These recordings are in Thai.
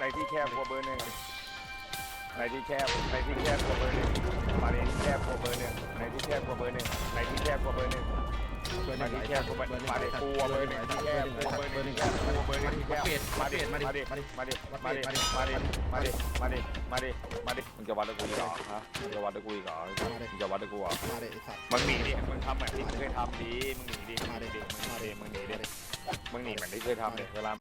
ในที่แคบกว่าเบอร์หนึ่งในที่แคบในที่แคบกว่าเบอร์หนึ่งมาในที่แคบกว่าเบอร์หนึ่งในที่แคบกว่าเบอร์หนึ่งในที่แคบกว่าเบอร์หนึ่งมานึ่งที่แคบตว์กว่าเบอร์หนึ่งมาไอ้ในสัตกูว่าเบเบอร์หนึ่นึ่งงไอ้สัว์เบอร์หนึ่งกูเบอร์หนึ่งที่แคบเบอร์หนึ่งมาดิมาดิมาดิมาดิมาดิมาดิมาดิมาดิมาดิมาดิมาดิมาดิมึงจะวัดกับกูอีกเหรอฮะมึงจะวัดกับกูอีกเหรอมึงจะวัดกับกูเหรอมาเลยไอ้สัตว์มึงหนีดิมึงทำแบบที่มึงเคยทำดีมึงหนีดิมึงหนีดิมึงหนีดิมึงหนีดิมึงหนีเหมือนที่เคยทำเลยเวลา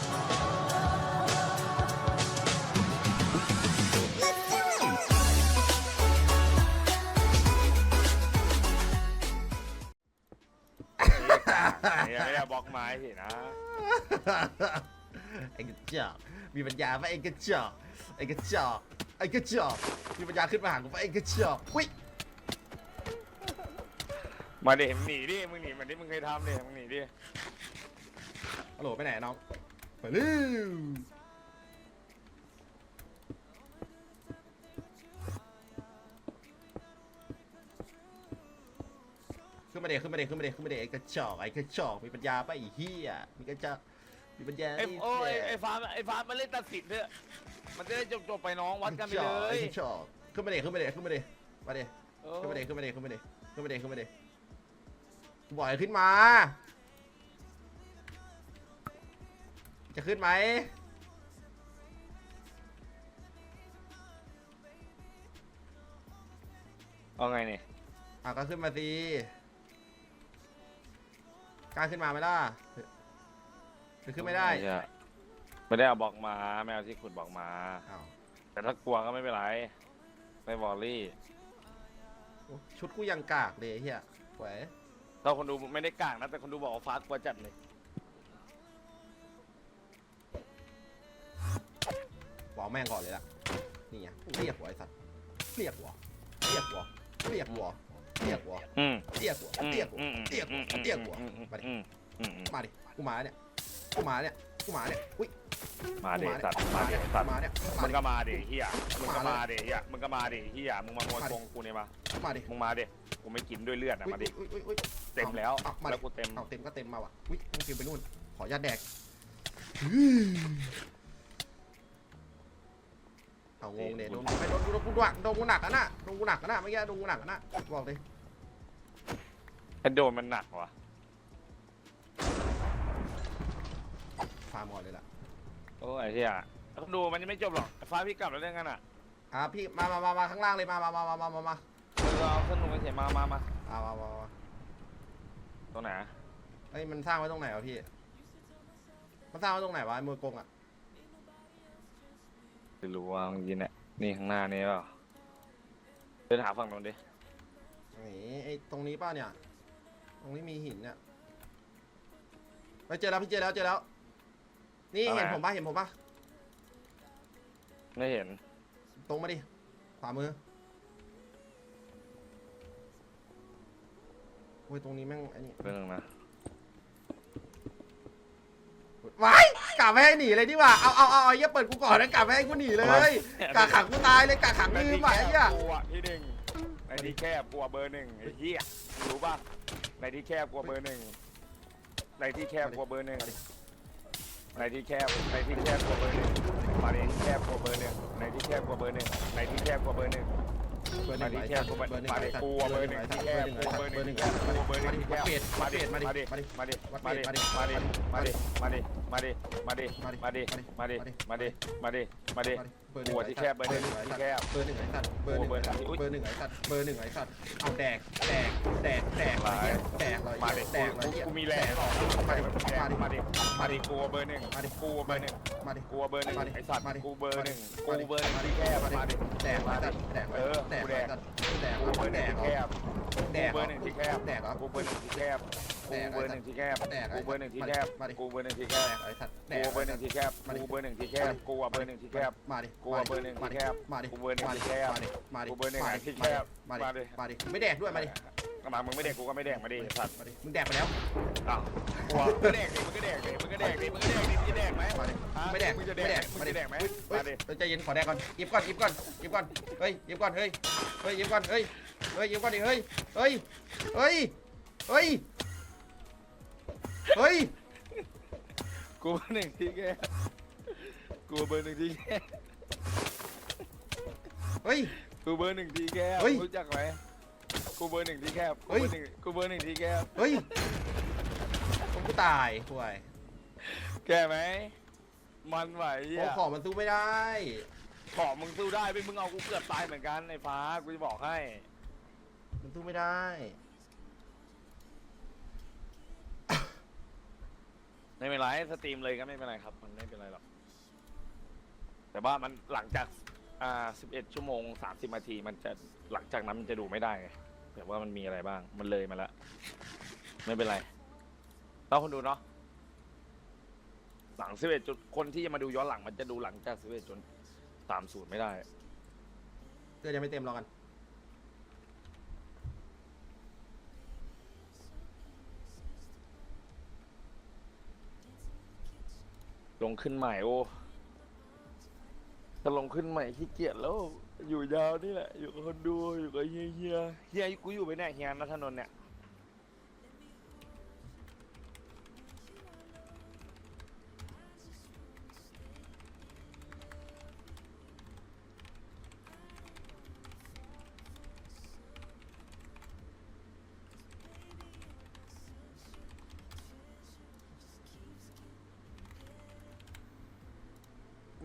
สินะ ไอ้กระจอกมีปัญญาปะไอ้กระจอกไอ้กระจอกไอ้กระจอกมีปัญญาขึ้นมาหากูปะไอ้กระจอกอุ้ยมาดิมึงหนีดิมึงหนีเหมือนที่มึงเคยทำดิมึงหนีดิฮัลโหลไปไหนน้องไปเร็ว ขึ้นมาเด็ขึ้นมาเด็ขึ้นมาเด็ขึ้นมาเด็ไอ้กระจอกไอ้กระจอกมีปัญญาปะไอ้เหี้ยมีกระจอกมีปัญญาไอ้ดิโอ้ยไอ้ฟ้าไอ้ฟ้ามาเล่นตัดสินเถอะมันจะได้จบจบๆไปน้องวัดกันไปเลไอ้ยกระจอกขึ้นมาเด็ขึ้นมาเด็ขึ้นมาเด็มาเด็เออขึ้นมาเด็ขึ้นมาเด็ขึ้นมาเด็ขึ้นมาเด็ขึ้นมาเด็กูบอกให้ขึ้นมา จะขึ้นไหมเอาไงเนี่ยอะก็ขึ้นมาสิ กล้าขึ้นมาไหมล่ะหรือขึ้นไม่ได้ไม่ได้เอาบอกมาไม่เอาที่ขุดบอกมา อ้าวแต่ถ้ากลัวก็ไม่เป็นไร ไม่บอลลี่ โอ้ชุดกูยังกากเลยไอ้เฮียไหวเราคนดูไม่ได้กลางนะแต่คนดูบอกว่าฟ้ากลัวจัดเลยบอกแม่งก่อนเลยล่ะนี่ไงเรียกหัวไอ้สัตว์เรียกหัวเรียกหัวเรียกหัว เรียกหัวอืมเรียกหัวเรียกหัวอืมเรียกหัวเรียกหัวมาดิอืมอืมอืมมาดิกูมาเนี่ยกูมาเนี่ยกูมาเนี่ยอุ้ยมาดิกูสัตว์กูมาดิสัตว์มาเนี่ยมึงก็มาดิเฮียมึงก็มาดิเฮียมึงก็มาดิเฮียมึงมาโมยกงกูเนี่ยมามาดิมึงมาดิกูไม่กินด้วยเลือดนะมาดิอุ้ยอุ้ยอุ้ยเต็มแล้วเอามาดิแล้วกูเต็มเอาเต็มก็เต็มมาว่ะอุ้ยต้องกินไปนู่นขออนุญาตแดกเอางงเนี่ยโดนไปโดนโดนกูหนักโดนกูหนักอะน่ะโดนกูหนักอะน่ะเมื่อกี้โดนกูหนักอะน่ะบอกเลย ไอ้โดนมันหนักว่ะ ฟาร์มก่อนเลยล่ะโอ้ยไอ้เฮียแล้วดูมันยังไม่จบหรอกไอ้ฟ้าพี่กลับแล้วเรื่องกันอะอะพี่มามามามาข้างล่างเลยมามามามามามามาเราเอาขึ้นลงไปเฉยมามามาเอามามามาตรงไหนเอ้ยมันสร้างไว้ตรงไหนวะพี่มันสร้างไว้ตรงไหนวะไอ้มือกงอะไม่รู้ว่าเมื่อกี้เนี่ยนี่ข้างหน้านี่เปล่าเดินหาฝั่งนู้นดินี่ไอ้ตรงนี้ป่ะเนี่ย ตรงนี้มีหินเนี่ยไปเจอแล้วพี่เจอแล้วเจอแล้ว นี่เห็นผมปะเห็นผมปะไม่เห็น ตรงมาดิ ขวามือโอ้ยตรงนี้แม่งไอ้นี่เรื่องนึงนะ ว้ายกะไม่ให้หนีเลยดีกว่า เอาเอาเอาเอาเหี้ยเปิดกูก่อนนะกะไม่ให้กูหนีเลยกะขังกูตายเลยกะขังในลืที่มแคอะไอ้บเหี้ย กูอะที่หนึ่ง ในที่แคบกูอะเบอร์หนึ่งไอ้เหี้ยรู้ป่ะในที่แคบกูอะเบอร์หนึ่งในที่แคบกูอะเบอร์หนึ่งในที่แคบในที่แคบกูอะเบอร์หนึ่งมาในที่แคบกูอะเบอร์หนึ่งในที่แคบกูอะเบอร์หนึ่งในที่แคบกูอะเบอร์หนึ่งมาดิแคบตว์กูเบอร์หนึ่งมาดิไอ้สัตว์กูเบอร์หนึ่งที่แคบกูเบอร์หนึ่งที่แคบกูเบอร์หนึ่งที่แคบมาดิมาดิมาดิมาดิมาดิมาดิมาดิมาดิมาดิมาดิมาดิมาดิมาดิมาดิมาดิมาดิมาดิเบอร์หกูนึ่งอะที่แคบเบอร์หนึ่งที่แคบเบอร์หนึ่งไอ้สัตว์เบอร์หนึ่งไอ้สัตว์เบอร์หนึ่งไอ้สัตว์เบอร์หนึ่งไอ้สัตว์เอาแดกแดกแดกแดกอะไรแดกอะไรมาดิแดกอะไรกูกูมีแรงหรอกมาดิมาดิมาดิกูเบอร์หนึ่งมาดิกูเบอร์หนึ่งมาดิกูเบอร์หนึ่งมาดิไอ้สัตว์มาดิกูเบอร์หนึ่งกูมาดิเบอร์หนึ่งที่แคบมาดิแดกไอ้สัตว์แดกเออแดกกูไอ้แดกสัตว์แดกกูเบอร์หแดนึ่งกที่แคบแดกกูเบอร์หนึ่งที่แคบแดกเหรอกูเบอร์หนึ่งที่แคบ แดกูกเบอร์หนึ่งที่แคบแดกกูเบอร์หนึ่งที่แคบมาดิ กูเบอร์หนึ่งที่แคแดบกไอ้สัตว์แดกูกเบอร์หนึ่งที่แคบกูเบอร์หนึ่งที่แคบกูเบอร์หนึ่งที่แคบมาดิ กูเบอร์หนึ่งที่แคบมาดิกูเบอร์หนึ่งที่แคบมาดิมาดิกูเบอร์หนึ่งที่แคบมาดิมาดิ มาดิไม่แดกด้วยมาดิกระมามึงไม่แดกกูก็ไม่แดกมาดิสัตว์มาดิมึงแดกไปแล้วอ้าวกูมึงก็แดกดิมึงก็แดกดิมึงก็แดกดิมึงก็แดกดิมึงจะแดกไหมมาดิฮะไม่แดกมึงจะแดไม่แดกกมึงจะแดกไหมเฮ้ยมาดิเฮ้ยใจเย็นขอแดกก่อนยิบก่อนยิบก่อนยิบก่อนเฮ้ยยิบก่อนเฮ้ยเฮ้ยยิบก่อนเฮ้ยเฮ้ยยิบก่อนดิเฮ้ยเฮ้ยเฮ้ยเฮ้ย เฮ้ย กูเบอร์หนึ่งที่แคบกูเบอร์หนึ่งที่แคบเฮ้ย กูเบอร์หนึ่งที่แคบเฮ้ยรู้จักไหมกูเบอร์หนึ่งที่แคบกูเฮ้ยเบอร์หนึ่งกูเบอร์หนึ่งที่แคบเฮ้ยผมกูตายห่วยแกไหมมันไหวโอ้อะของมันสู้ไม่ได้ ของมึงสู้ได้ไม่มึงเอากูเกือบตายเหมือนกันไอ้ฟ้ากูจะบอกให้ มันสู้ไม่ได้ ไม่เป็นไรสตรีมเลยก็ไม่เป็นไรครับ มันไม่เป็นไรหรอก แต่ว่ามันหลังจากอ่า11 ชั่วโมง 30นาที มันจะหลังจากนั้นมันจะดูไม่ได้ไงแต่ว่ามันมีอะไรบ้าง มันเลยมาแล้วไม่เป็นไรเราคนดูเนาะหลัง11จุดคนที่จะมาดูย้อนหลังมันจะดูหลังจาก11จน30ไม่ได้ เสื้อยังไม่เต็มรอกัน ลงขึ้นใหม่โอ้จะลงขึ้นใหม่ขี้เกียจแล้ว อยู่ยาวนี่แหละ อยู่กับคนดูอยู่กับเฮียเฮียเฮียกูอยู่ไปไหนเฮียนัทนนท์เนี่ย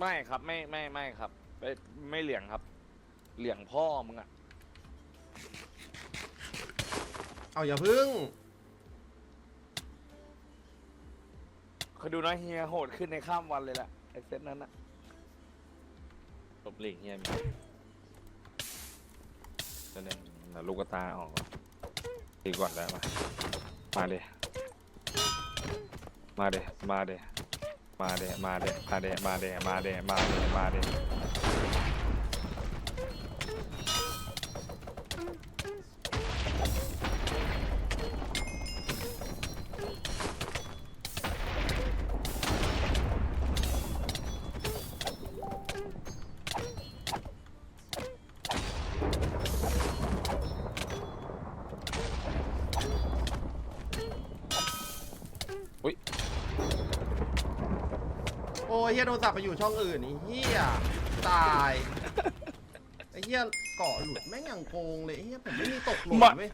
ไม่ครับไม่ไม่ไม่ครับไม่ไม่เหลี่ยงครับ เหลี่ยงพ่อมึงอะเอาอย่าพึ่งเขาดูนะเฮียโหดขึ้นในข้ามวันเลยแหละไอเซตนั้นอะตบหลีกเฮียมีจะเนี่ยนะลูกกระตาออกก่อนตีก่อนแล้วมามาเดมาเดมาเด มาเดมาเดมาเดมาเดมาเดมาเดมาเด อ้ยเฮียโดนสับไปอยู่ช่องอื่นไอ้เฮียตายไอ้เฮียเกาะหลุดแม่งอย่างโกงเลยไอ้เฮียผมไม่มีตกหล่นมาเว้ย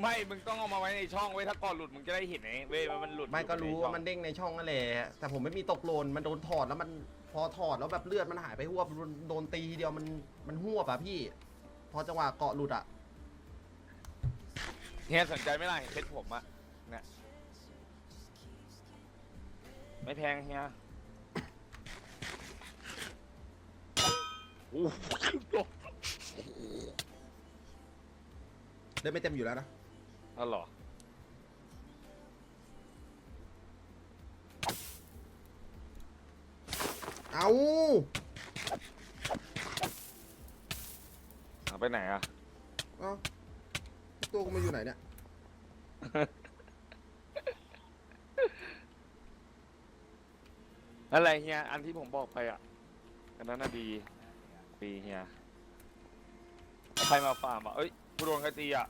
ไม่ มึงต้องเอามาไว้ในช่องไว้ยถ้าก่อนหลุดมึงจะได้เห็นไงเว้ยว่ามันหลุดไม่ก็รู้อยู่ใช่ว่าองมันเด้งในช่องนั่นแหละแต่ผมไม่มีตกหล่นมันโดนถอดแล้วมันพอถอดแล้วแบบเลือดมันหายไปหวบโดนโดนตีทีเดียวมันมันหวบอะพี่ พอจังหวะเกาะหลุดอะเฮียสนใจไหมล่ะเพชรผมอะเนี่ยไม่แพงเฮียโอ้โห เดินไม่เต็มอยู่แล้วนะ อ๋อเหรอเอาเอาไปไหนอะเอาตัวกูมาอยู่ไหนเนี่ย อะไรเฮียอันที่ผมบอกไปอะอันนั้นน่ะดี ดีเฮียใครมาฟาร์มอะเอ้ยกูโดนใครตีอะ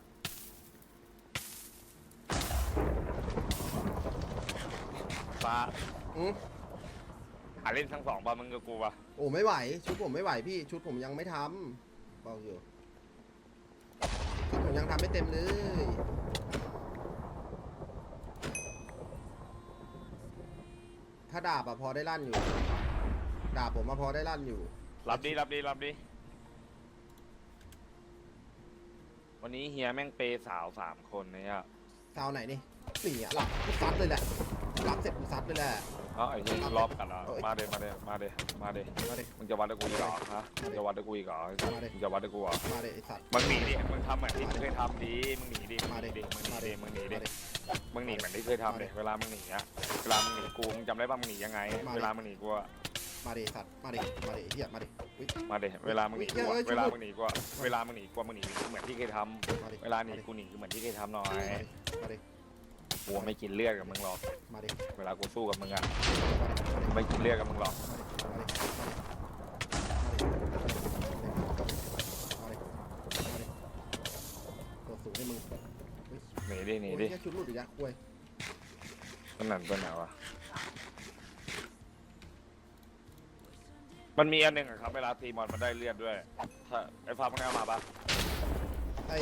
ฟ้าอือหาเล่นทั้งสองป่ะมึงกับกูป่ะโอ้ไม่ไหว ชุดผมไม่ไหวพี่ ชุดผมยังไม่ทำบอกอยู่ชุดผมยังทำไม่เต็มเลยถ้าดาบอะพอได้ลั่นอยู่ ดาบผมมาพอได้ลั่นอยู่ รับดีรับดีรับดี วันนี้เฮียแม่งเปย์สาวสามคนเนี่ยซาวไหนนี่นี่อะหลับกูซัดเลยแหละรับเสร็จกูซัดเลยแหละเอ้าไอ้เฮียรอบกันเหรอเอ้ยมาเดมาเดมาเดมาเดมาดิ มึงจะวัดกับกูอีกเหรอฮะมึงจะวัดกับกูอีกเหรอมาดิ มึงจะวัดกับกูเหรอมาดิไอสัตว์ มึงหนีดิมึงทำเหมือนที่มึงเคยทำดีมึงหนีดิมึมางหดินีดิ มึงหนีมาดิดิมึงหนีดิมาดิ มึงหนีเหมือนที่เคยทำดิเวลามึงหนีอะเวลามึงหนีกูมึงจำได้ป่ะมึงหนียังไง มาดิ เวลามึงหนีกูอะ มาดิไอ้สัตว์มาดิมาดิไอ้เฮียมาดิอุ๊ย มาเดเวลามึงหนีกูเฮ้อะยเฮ้ยเวลามึงหนีกูอะเวลามึงหนีกูอะมึงหนีเหมือนที่เคยทมาดิำเวลาหนีกูหนีเหมือนที่เคยทำหน่อยมาดิกูไม่กินเลือดกับมึงหรอก มาดิเวลากูสู้กับมึงอะมาดิไม่กินเลือดกับมึงหรอกมาดิมาดิมาดิตัวสูงให้มึงหนีดิหนีโอ้ยดิแค่ชุดหลุดอีกแล้วคุยตัวนั้นตัวไหนวะ มันมีอันหนึ่งอะครับเวลาตีมอนมันได้เลือดด้วยถ้าไอ้ฟ้ามันเอามาปะไอ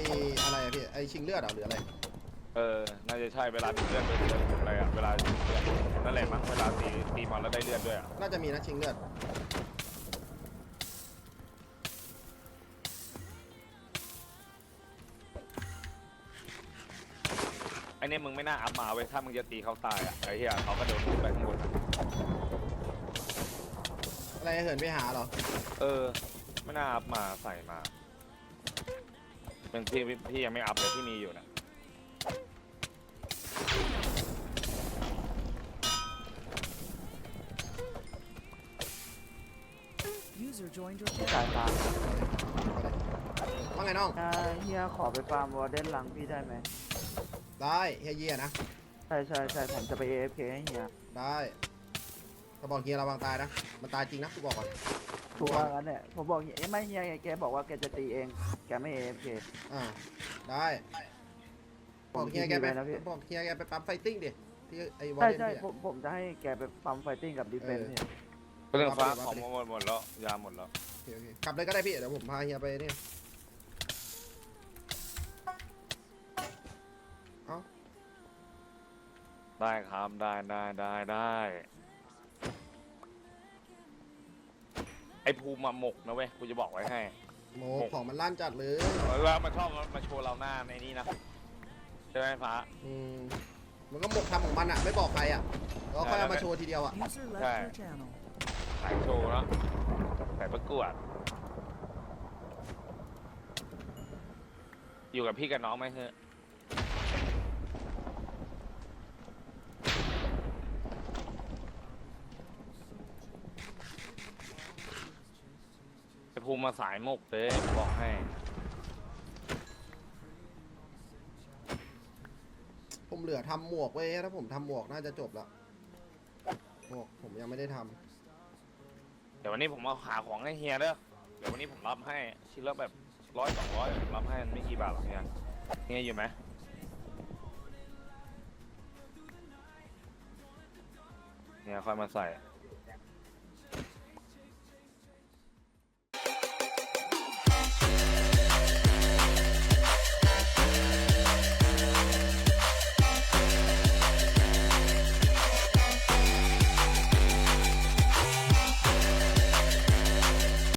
อะไรอะพี่ไอชิงเลือดเหรอหรืออะไรเออ น่าจะใช่เวลามีเลือดด้วยอะไรอะเวลาเลือดนั่นแหละมั้งเวลาตีตีมอนแล้วได้เลือดด้วยอะน่าจะมีนะชิงเลือดไอ้เนี่ยมึงไม่น่าอัพมาเว้ยถ้ามึงจะตีเขาตายอะไอ้เหี้ยเขาก็โดนทุบไปข้างบนอะ ไรเหินไปหาเหรอ เออ ไม่น่าอัพมาใส่มา เป็นพี่พี่ยังไม่อัพเลยที่มีอยู่นะ User joined your สายฟ้าว่าไงน้อง ถ้าเฮียขอไปฟาร์มวอร์เดนหลังพี่ได้ไหมได้เฮียเยียนะ ใช่ใช่ใช่ผมจะไป AFK ให้เฮียได้ ก็บอกเฮียระวังตายนะ มันตายจริงนะกูบอกก่อนถูกว่างั้นเนี่ยผมบอกเฮียไม่เฮียแกบอกว่าแกจะตีเอง แกไม่ AFK อ่าได้บอกเฮียแกไปผมคิดดีไว้นะพี่ บอกเฮียแกไปปั๊มไฟติ้งดิที่ไอ้วอลใช่เลนใช่เนี่ย ผมผมจะให้แกไปปั๊มไฟติ้งกับดีเฟนเออเนี่ยเรื่องฟ้ารับไปของเลยหมดหมดแล้วยาหมดแล้วโอเคโอเคกลับเลยก็ได้พี่ เดี๋ยวผมพาเฮียไปเนี่ยเอ้าได้ครับได้ได้ได้ได้ อ้ภูมิมาหมกนะเว้ยกูจะบอกไว้ให้โมของมันลั่นจัดเลยเวลามันชอบมาโชว์เราหน้าในนี้นะใช่ไหมฟ้าอืมมันก็หมกทำของมันอะ ไม่บอกใครอะแล้วค่อยเอามาโชว์ทีเดียวอะ User left Okay. your channel. สายโชว์เนาะสายประกวด อยู่กับพี่กับน้องไหมเฮ้ย ภูมิมาสายหมกเลยบอกให้ ผมเหลือทำหมวกไว้ยถ้าผมทำหมวกน่าจะจบแล้วหมวกผมยังไม่ได้ทำเดี๋ยววันนี้ผมเอาหาของให้เฮียเด้อเดี๋ยววันนี้ผมรับให้ชิ้นละแบบร้อยสองร้อยรับให้ไม่กี่บาทหรอกเฮียเฮียอยู่ไหมเฮียค่อยมาใส่